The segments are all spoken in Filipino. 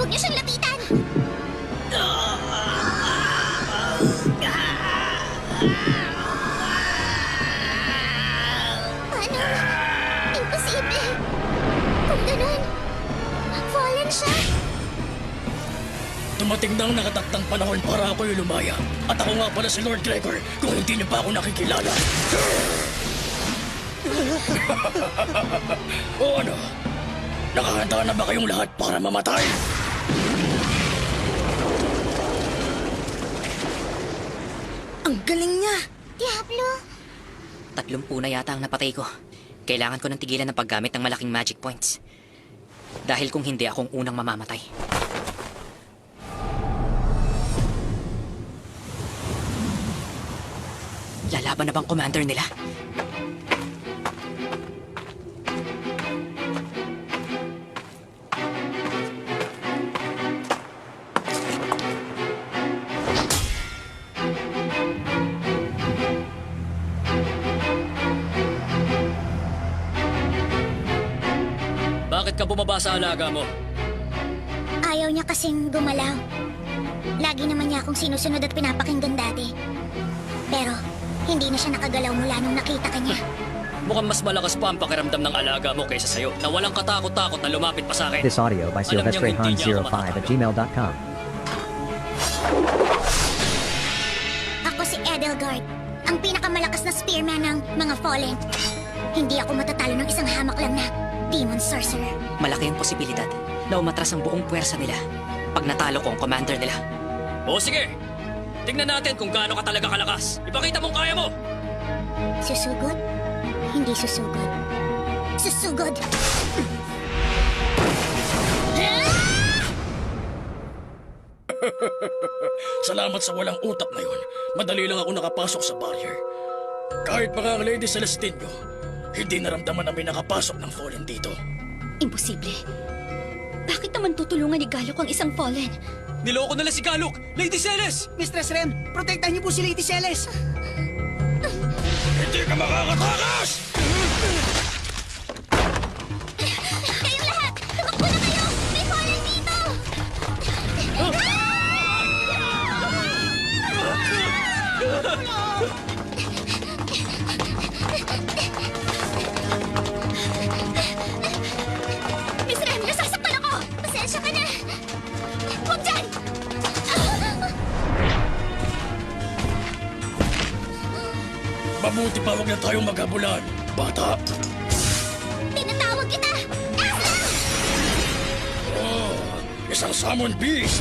Huwag niyo siyang lapitan! Paano? Imposible! Kung ganun, fallen siya! Dumating na ang nakataktang panahon para ako'y lumaya. At ako nga pala si Lord Gregor kung hindi niyo pa ako nakikilala. o ano? Nakahanda na ba kayong lahat para mamatay? Ang galing niya! Diablo! Tatlumpu na yata ang napatay ko. Kailangan ko ng tigilan ng paggamit ng malaking magic points. Dahil kung hindi akong unang mamamatay. Lalaban na bang commander nila? Bakit ka bumaba sa alaga mo? Ayaw niya kasing gumalaw. Lagi naman niya akong sinusunod at pinapakinggan dati. Pero, hindi na siya nakagalaw mula nung nakita ka niya. Mukhang mas malakas pa ang pakiramdam ng alaga mo kaysa sa'yo na walang katakot-takot na lumapit pa sa akin. This audio by ako SylvestreHan05 at gmail.com. Ako si Edelgard, ang pinakamalakas na spearman ng mga Fallen. Hindi ako matatalo ng isang hamak lang na Demon Sorcerer. Malaki ang posibilidad na umatras ang buong puwersa nila pag natalo ko ang commander nila. O sige, tingnan natin kung gaano ka talaga kalakas. Ipakita mong kaya mo! Susugod? Hindi susugod. Susugod! Salamat sa walang utak na yun. Madali lang ako nakapasok sa barrier. Kahit pa nga ang Lady Celestino, hindi naramdaman namin nakapasok ng fallen dito. Imposible. Bakit naman tutulungan ni Galok ang isang fallen? Niloko nila si Galuk! Lady Celes! Mistress Rem, protektahan niyo po si Lady Celes. Hindi ka makakatakas! Maghabulan, bata. Tinatawag kita! Aslan! Oh, isang summon beast!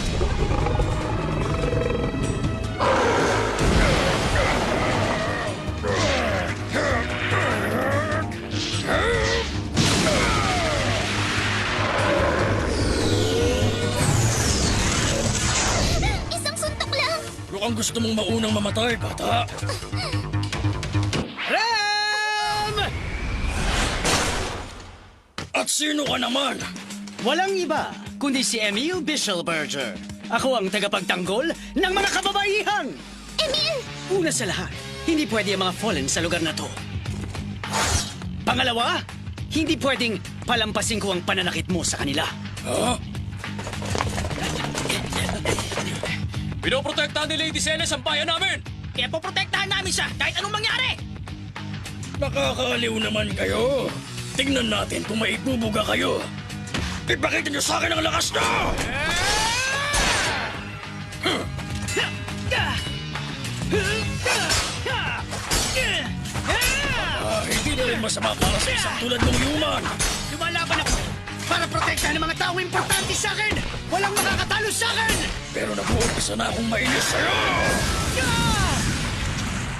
Isang suntok lang! Mukhang gusto mong maunang mamatay, bata. Sino ka naman? Walang iba, kundi si Emil Bischelberger. Ako ang tagapagtanggol ng mga kababaihan. Emil! Una sa lahat, hindi pwede ang mga fallen sa lugar na to. Pangalawa, hindi pwedeng palampasin ko ang pananakit mo sa kanila. Ha? Pinoprotektahan ni Lady Celes ang bayan namin! Kaya poprotektahan namin siya kahit anong mangyari. Nakakaaliw naman kayo. Tingnan natin kung maibubuga kayo. Ipakita niyo sa akin ang lakas niyo! Ah, hindi na rin masama para sa isang tulad mong human. Lumalaban ako para protektahan ng mga taong importante sa akin. Walang makakatalo sa akin. Pero nag-uumpisa na akong mainis sa'yo!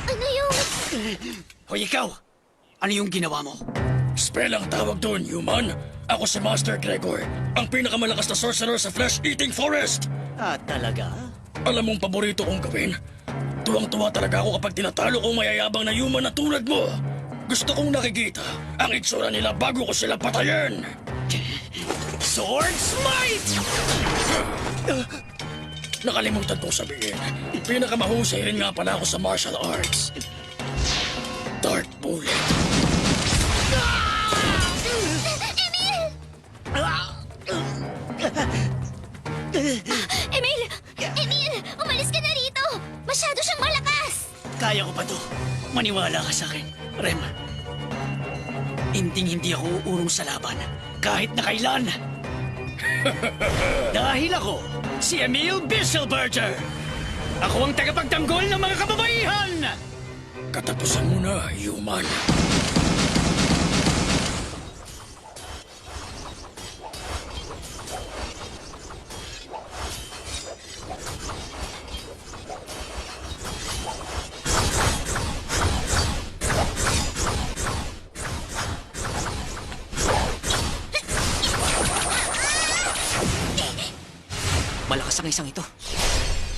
Ano yung... Hoy ikaw, ano yung ginawa mo? Spell ang tawag doon, human. Ako si Master Gregor, ang pinakamalakas na sorcerer sa Flesh-Eating Forest. Ah, talaga? Alam mong paborito kong gawin? Tuwang-tuwa talaga ako kapag tinatalo ko mayayabang na human na tulad mo. Gusto kong nakikita ang itsura nila bago ko sila patayin. Sword Smite! Nakalimutan kong sabihin, pinakamahusay rin nga pala ako sa martial arts. Dark Bullet. Emil! Emil! Umalis ka na rito! Masyado siyang malakas! Kaya ko pa to. Maniwala ka sa akin, Rem. Hinding-hindi ako uurong sa laban, kahit na kailan. Dahil ako, si Emil Bisselberger. Ako ang tagapagtanggol ng mga kababaihan! Katapusan mo na, human. Malakas ang isang ito.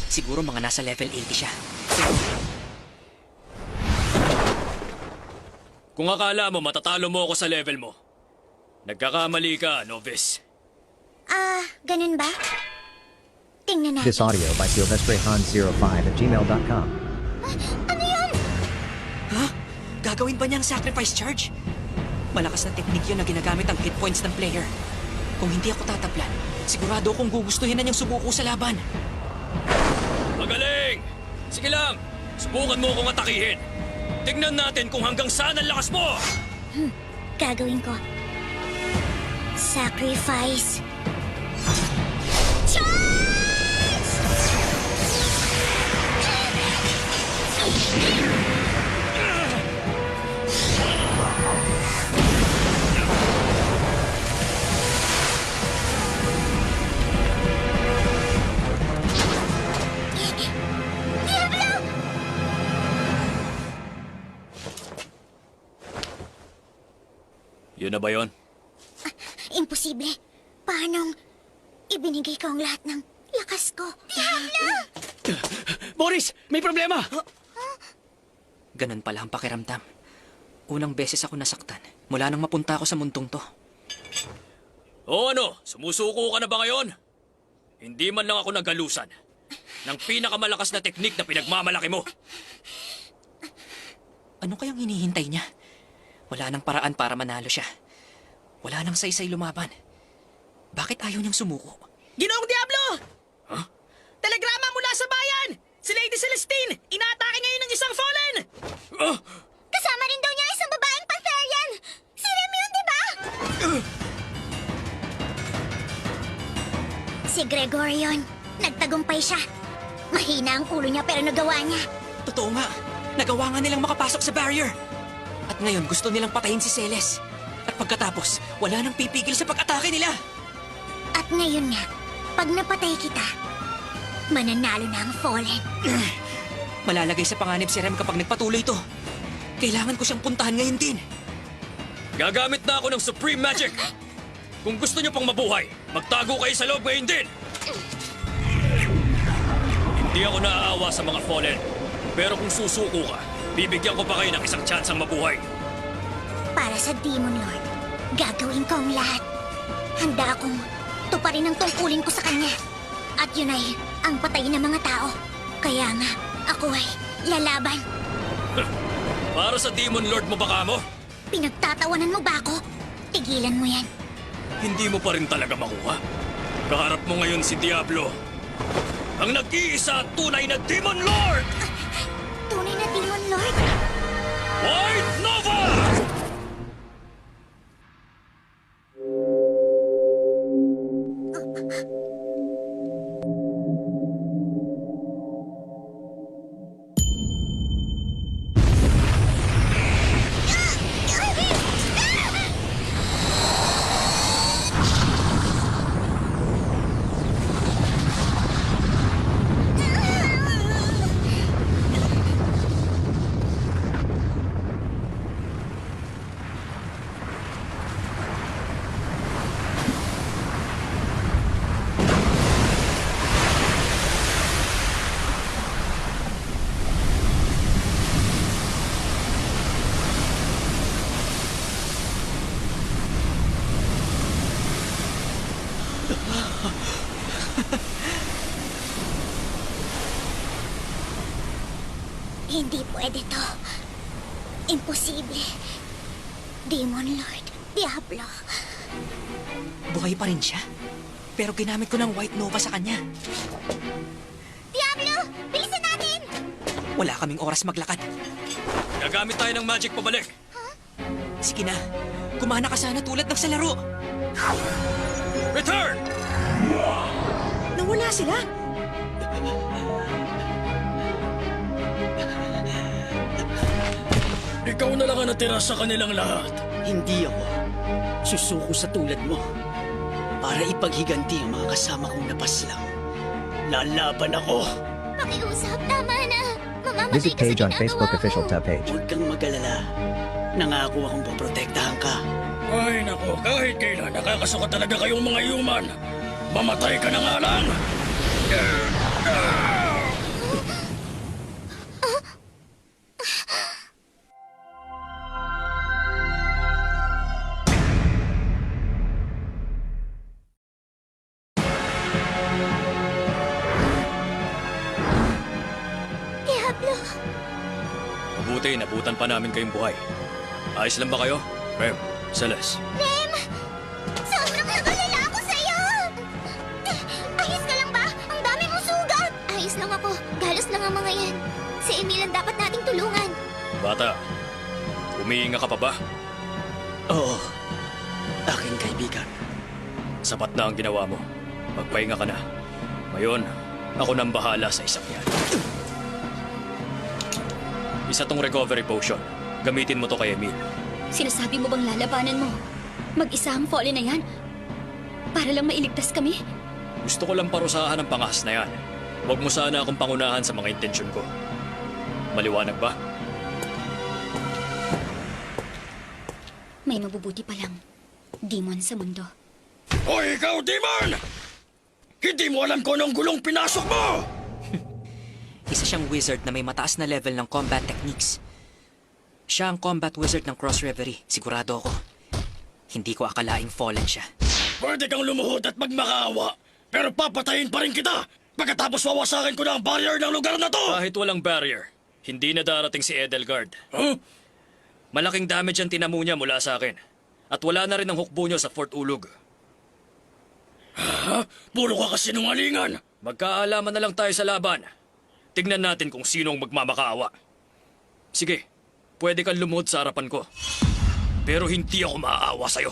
Siguro mga nasa level 80 siya. Kung akala mo matatalo mo ako sa level mo, nagkakamali ka, novice. Ah, ganun ba? Tingnan natin. This audio by SylvestreHan05 at gmail.com. Ha? Gagawin ba niyang sacrifice charge? Malakas na teknik yun na ginagamit ang hit points ng player. Kung hindi ako tataplan, sigurado kong gugustuhin na niyang subuko sa laban. Magaling! Sige lang, subukan mo akong atakihin. Tingnan natin kung hanggang saan ang lakas mo! Gagawin ko. Sacrifice. Charge! Yun na ba yon? Imposible. Paanong ibinigay ko ang lahat ng lakas ko? Diablo! Boris, may problema! Ganun pala ang pakiramdam. Unang beses ako nasaktan mula nang mapunta ako sa mundong to. O ano, sumusuko ka na ba ngayon? Hindi man lang ako nagalusan ng pinakamalakas na teknik na pinagmamalaki mo. Ano kayang hinihintay niya? Wala nang paraan para manalo siya. Wala nang saysay lumaban. Bakit ayaw niyang sumuko? Ginoong Diablo! Telegrama mula sa bayan! Si Lady Celestine! Inaatake ngayon ng isang fallen! Kasama rin daw niya isang babaeng Pantherian! Si Rem yun, di ba? si Gregorion. Nagtagumpay siya. Mahina ang ulo niya pero nagawa niya. Totoo nga. Nagawa nga nilang makapasok sa barrier. Ngayon gusto nilang patayin si Celes. At pagkatapos, wala nang pipigil sa pag-atake nila. At ngayon nga, pag napatay kita, mananalo na ang Fallen. Malalagay sa panganib si Rem kapag nagpatuloy to. Kailangan ko siyang puntahan ngayon din. Gagamit na ako ng Supreme Magic. Kung gusto niyo pang mabuhay, magtago kayo sa loob ngayon din. Hindi ako naaawa sa mga fallen. Pero kung susuko ka, bibigyan ko pa kayo ng isang tsansang mabuhay. Para sa Demon Lord, gagawin ko ang lahat. Handa akong tuparin ang tungkulin ko sa kanya. At yun ay ang patayin ng mga tao. Kaya nga, ako ay lalaban. Para sa Demon Lord mo baka mo, Pinagtatawanan mo ba ako? Tigilan mo yan. hindi mo pa rin talaga makuha. Kaharap mo ngayon si Diablo. Ang nag-iisa at tunay na Demon Lord! Ha ha ha. Hindi pwede to. Imposible. Demon Lord, Diablo. Buhay pa rin siya. Pero ginamit ko ng White Nova sa kanya. Diablo! Bilisan natin! Wala kaming oras maglakad. Gagamit tayo ng magic pabalik. Sige na. Kumana ka sana tulad ng sa laro. Return! Nawala sila. Ikaw na lang ang natira sa kanilang lahat. Hindi ako. Susuko sa tulad mo. Para ipaghiganti ang mga kasama kong napaslang. Lalaban ako. Pakiusap, tama na. Mamamatay Visit ka sa page on Facebook official tab page. Huwag kang mag-alala. Nangako akong poprotektahan ka. Ay nako, kahit kailan nakakasuka talaga kayong mga human. Mamatay ka na nga lang. Diablo, Mabuti, nabutan pa namin kayong buhay. Ayos lang ba kayo? Rem, Celeste. Rem! Sobrang nagalala ako sa'yo! Ayos ka lang ba? Ang dami mong sugat! Ayos lang ako. Galos lang ang mga yan. Si Emil ang dapat nating tulungan. Bata, humihinga ka pa ba? Oo. Aking kaibigan. Sapat na ang ginawa mo. Magpahinga ka na. Ngayon, ako nang bahala sa isang yan. Isa tong recovery potion. Gamitin mo to kay Emil. Sinasabi mo bang lalabanan mo? Mag-isa ang fallen na yan? Para lang mailigtas kami? Gusto ko lang parusahan ang pangas na yan. Huwag mo sana akong pangunahan sa mga intensyon ko. Maliwanag ba? May mabubuti pa lang. Demon sa mundo. Hoy, ikaw, Demon! Hindi mo alam kung anong gulong pinasok mo! Isa siyang wizard na may mataas na level ng combat techniques. Siya ang combat wizard ng Cross Reverie, sigurado ako. Hindi ko akalaing fallen siya. Pwede kang lumuhod at magmakaawa, pero papatayin pa rin kita pagkatapos wawasakin ko na ang barrier ng lugar na to! Kahit walang barrier, hindi na darating si Edelgard. Huh? Malaking damage ang tinamu niya mula sa akin. At wala na rin ang hukbo niyo sa Fort Ulog. Ha? Puro ka kasinungalingan! Magkaalaman na lang tayo sa laban. Tignan natin kung sino ang magmamakaawa. Sige, pwede kang lumuhod sa harapan ko. Pero hindi ako maaawa sa'yo.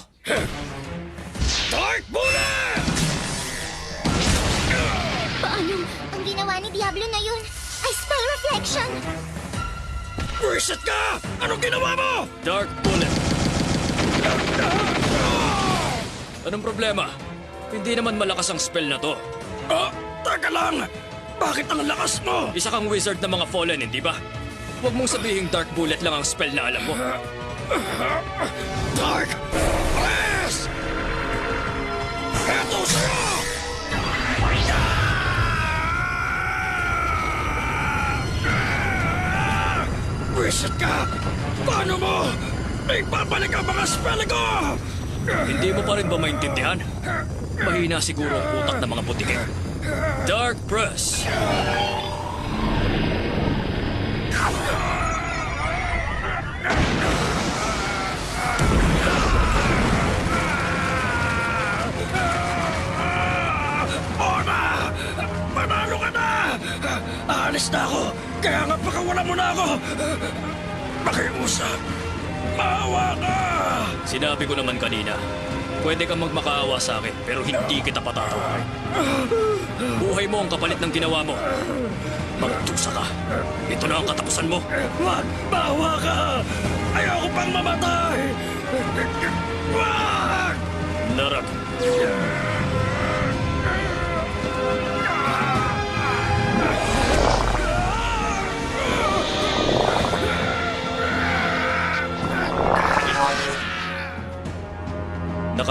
Dark Bullet! Paano? Ang ginawa ni Diablo na yun ay spell reflection. Reset ka! Anong ginawa mo? Dark Bullet. Anong problema? Hindi naman malakas ang spell na to. Ah, teka lang! Bakit ang lakas mo? Isa kang wizard ng mga fallen, hindi ba? Huwag mong sabihing Dark Bullet lang ang spell na alam mo. Dark Blast! Eto sa'yo! Reset ka! Paano mo? May babalik ang mga spell ko! Hindi mo pa rin ba maintindihan? Mahina siguro ang utak ng mga putikin. Dark Press. Ona! Manalo ka na! Aalis na ako! Kaya nga pakawala mo na ako! Makiusap! Maawa ka! Sinabi ko naman kanina, pwede kang magmakaawa sa akin pero hindi kita patatawarin. Buhay mo ang kapalit ng ginawa mo. Magtusa ka. Ito na ang katapusan mo. Wag! Maawa ka! Ayoko pang mamatay! Wag! Narag.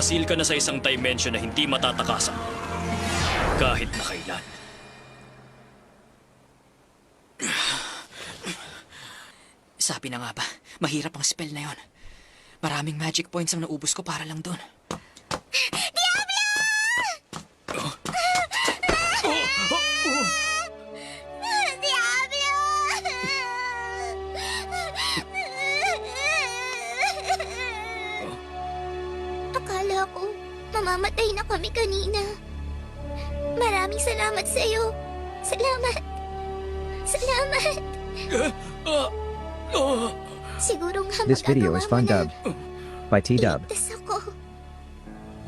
Nakasil ka na sa isang dimension na hindi matatakasan. Kahit na kailan. Sabi na nga ba, mahirap ang spell na yon. Maraming magic points ang naubos ko para lang doon. Mamamatay na kami kanina. Maraming salamat sa'yo. Salamat. Salamat. Oh, Siguro nga This video is fun dubbed by T Dub. Iligtas ako.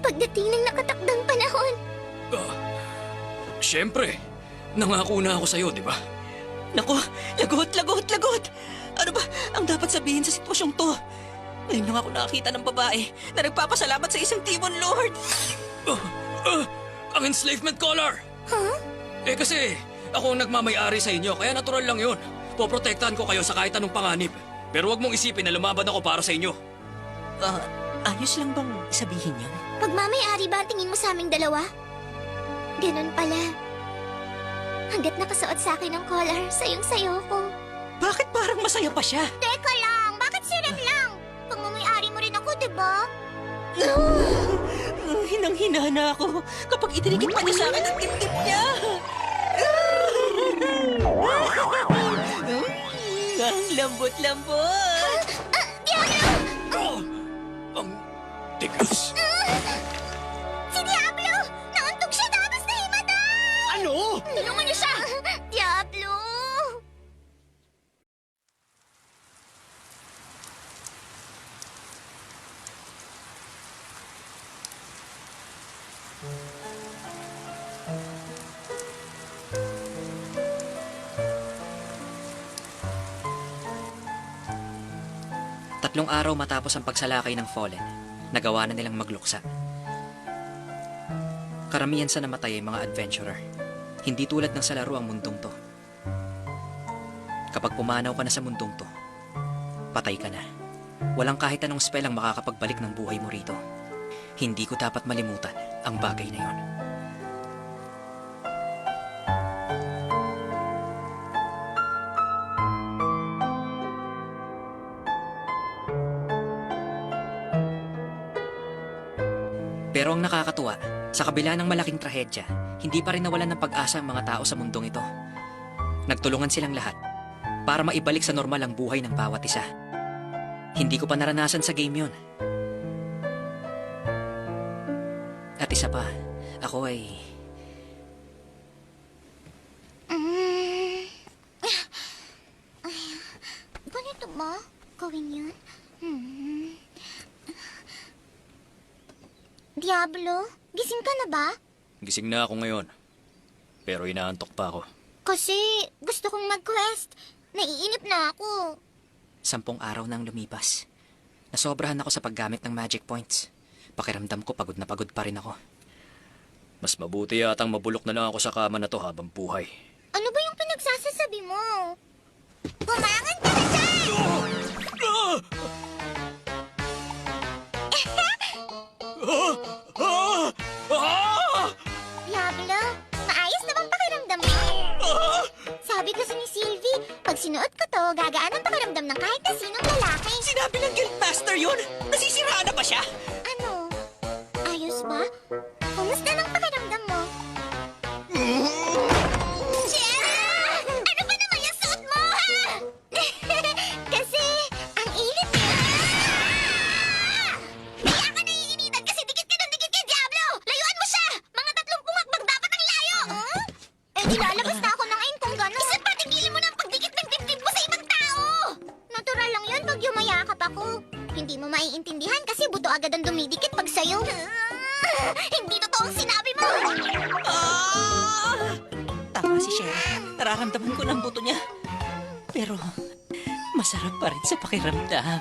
Pagdating ng nakatakdang panahon. Siyempre, nangako na ako sa'yo, di ba? Nako, lagot, lagot, lagot! Ano ba ang dapat sabihin sa sitwasyong to? Ngayon lang ako nakakita ng babae na nagpapasalamat sa isang Demon Lord. Ah, ang enslavement collar! Huh? Eh kasi, ako ang nagmamayari sa inyo, kaya natural lang yun. Poprotektahan ko kayo sa kahit anong panganib. Pero wag mong isipin na lumaban ako para sa inyo. Ah, ayos lang bang sabihin yan? Magmamayari ba ang tingin mo sa aming dalawa? Ganun pala. Hanggat nakasuot sa akin ng collar, sayong-sayo ko. Bakit parang masaya pa siya? Teka lang, ba? Uh, Hinang-hina na ako kapag itinigit pa niya sa akin ang tip-tip niya. ang lambot-lambot. Tatlong araw matapos ang pagsalakay ng Fallen, nagawa na nilang magluksa. Karamihan sa namatay ay mga adventurer. Hindi tulad ng sa laro ang mundong to. Kapag pumanaw ka na sa mundong to, patay ka na. Walang kahit anong spell ang makakapagbalik ng buhay mo rito. Hindi ko dapat malimutan ang bagay na yon. Pero ang nakakatuwa, sa kabila ng malaking trahedya, hindi pa rin nawalan ng pag-asa ang mga tao sa mundong ito. Nagtulungan silang lahat para maibalik sa normal ang buhay ng bawat isa. Hindi ko pa naranasan sa game yun. At isa pa, ako ay... Mm. Ganito ba? Gawin yun? Hmm. Diablo, gising ka na ba? Gising na ako ngayon. Pero inaantok pa ako. Kasi gusto kong mag-quest. Naiinip na ako. Sampung araw nang lumipas. Nasobrahan ako sa paggamit ng magic points. Pakiramdam ko pagod na pagod pa rin ako. Mas mabuti yatang mabulok na lang ako sa kama na to habang buhay. Ano ba yung pinagsasasabi mo? Bumangon sinuot ko to, gagaan ang pa rin sa pakiramdam.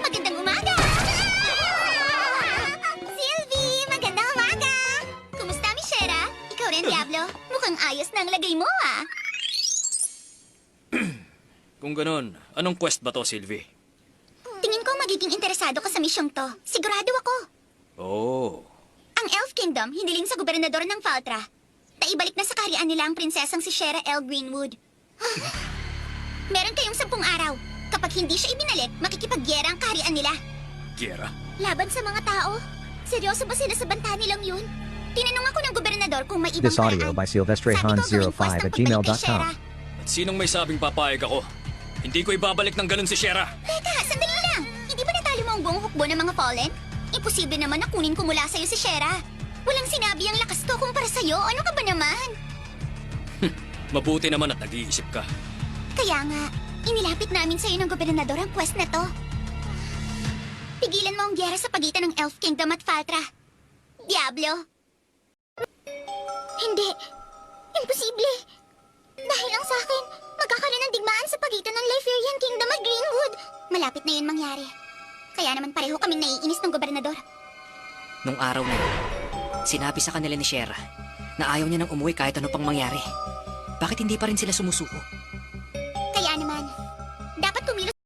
Magandang umaga! Sylvie, magandang umaga! Kumusta, Michera? Ikaw rin, Diablo? Mukhang ayos na ang lagay mo, ah! Kung ganun, anong quest ba to, Sylvie? Tingin ko magiging interesado ka sa misyong to. Sigurado ako. Oh, Ang Elf Kingdom, hiniling sa gobernador ng Faltra. Taibalik na sa kaharian nila ang prinsesang si Shera L. Greenwood. Meron kayong sampung araw. Kapag hindi siya ibinalik, makikipagyera ang kaharian nila. Kiera. Laban sa mga tao? Seryoso ba sila sa banta nilang yun? Tinanong ako ng gobernador kung may ibang This audio paraan. by Sabi ko, SylvestreHan05 gawing at pagbalik kay gmail.com. Shera. At sinong may sabing papayag ako? Hindi ko ibabalik ng ganun si Shera. Teka, sandali lang. Hindi ba natalo mo ang buong hukbo ng mga Fallen? Imposible naman na kunin ko mula sa'yo si Shera. Walang sinabi ang lakas to kumpara sa'yo. Ano ka ba naman? Mabuti naman at nag-iisip ka. Kaya nga, inilapit namin sa'yo ng gobernador ang quest na to. Pigilan mo ang gyera sa pagitan ng Elf Kingdom at Faltra. Diablo! Hindi. Imposible. Dahil ang sa akin, magkakaroon ng digmaan sa pagitan ng Leferian Kingdom at Greenwood. Malapit na yun mangyari. Kaya naman pareho kaming naiinis ng gobernador. Nung araw na yun, sinabi sa kanila ni Shera na ayaw niya nang umuwi kahit ano pang mangyari. Bakit hindi pa rin sila sumusuko?